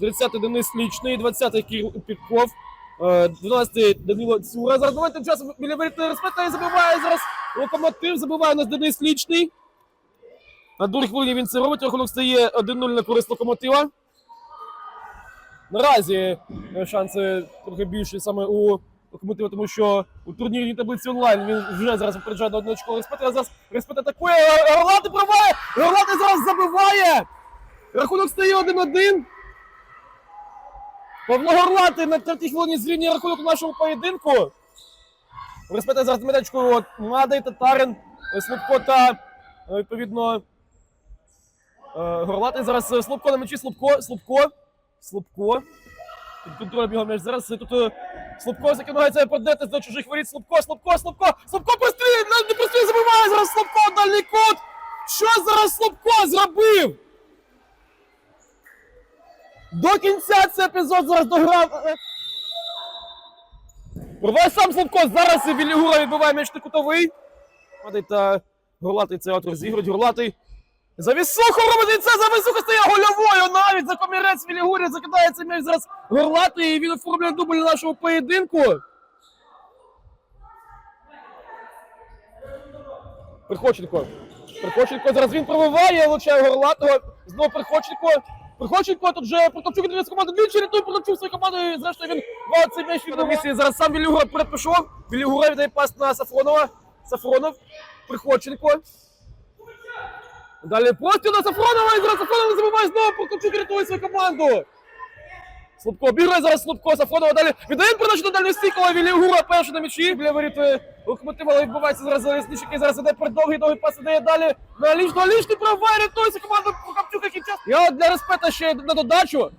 30-й Денис Лічний, 20-й Кирил Підков, е, 12-й Данило Цура. Зараз давайте тим часом біля респекта і забиває зараз локомотив. Забиває у нас Денис Лічний. На другій хвилині він це робить. Рахунок стає 1-0 на користь локомотива. Наразі е, шанси трохи більші саме у локомотива, тому що у турнірній таблиці онлайн він вже зараз випереджає на одне очко а Зараз респект атакує. Е, Горлати проває! Горлати зараз забиває! Рахунок стає 1-1. Павло Горлати на третій хвилині зрівнює рахунок у нашому поєдинку. Респекта зараз медачку от, Татарин, е, Слупко та е, відповідно е, Горлатий. Зараз Слупко на м'ячі, Слупко, Слупко, Слупко. Під контролем його м'яч зараз. Тут Слупко закидається подати до чужих воріт. Слупко, Слупко, Слупко, Слупко прострілює, не- не забиває зараз Слупко дальній кут. Що зараз Слупко зробив? До кінця цей епізод зараз дограв. е, Рває сам Славко. Зараз Вілігура відбиває м'яч на кутовий. Та Горлатий це от розігрують. Горлатий. Завісуху робить це завісуха стає гольовою. Навіть за комірець Вілігурі закидає цей м'яч зараз Горлатий. І він оформлює дубль нашого поєдинку. Приходченко. Приходченко зараз він пробиває, влучає Горлатого. Знову Приходченко. Приходченко тут вже Протопчук дивиться команду двічі, рятує Протопчук свою команду. І зрештою він цей м'яч від. Зараз сам Вілігура перепішов. Вілігура віддає пас на Сафронова. Сафронов. Приходченко. Далі простір на Сафронова. І зараз Сафронов забиває знову. Протопчук рятує свою команду. Слупко обіграє зараз Слупко Сафронова. Далі віддає передачу на дальню стійку, Вілігура перший на м'ячі. Біля воріт е, локомотива, але відбувається зараз залізничок, який зараз іде перед довгий, пас іде далі. На лічно, лічний проває, рятується команда Прокопчук, який час. Я для респета ще на додачу.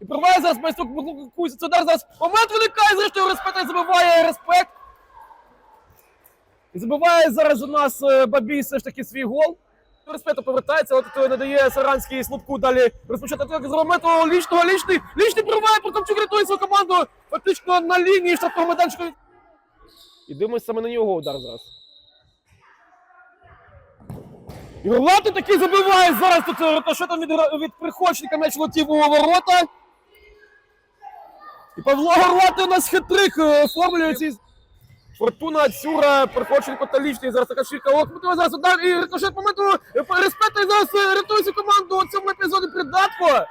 І проває зараз майструк Кузя. Це удар зараз. Момент виникає, зрештою респета і забиває респект. І забиває зараз у нас е, Бабій все ж таки свій гол. Респета повертається, але тут надає Саранський слабку далі розпочати атаку з моменту лічного лічний. Лічний проває, Прокопчук рятує свою команду фактично на лінії штрафного майданчика. І дивимося саме на нього удар зараз. І Горлати таки забиває зараз тут е, рикошетом від, від приходчика м'яч летів у ворота. І Павло Горлати у нас хитрик е, оформлює ці. Фортуна, Цюра, Приходченко та Лічний. Зараз така швидка локомотива. Зараз удар і рикошет моменту. Респекта і зараз е, рятує цю команду у цьому епізоді придатко.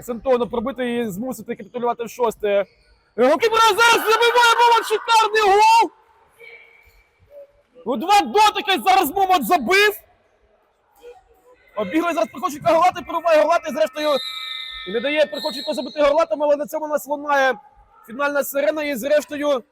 Сантоно пробити і змусити капітулювати в шосте. Голкіпер зараз забиває Момот шикарний гол. У два дотики зараз Момот забив. Обігрує зараз прихочуть Горлати, перебуває Горлати, зрештою. Не дає Приходченко забити Горлатом, але на цьому нас лунає фінальна сирена і зрештою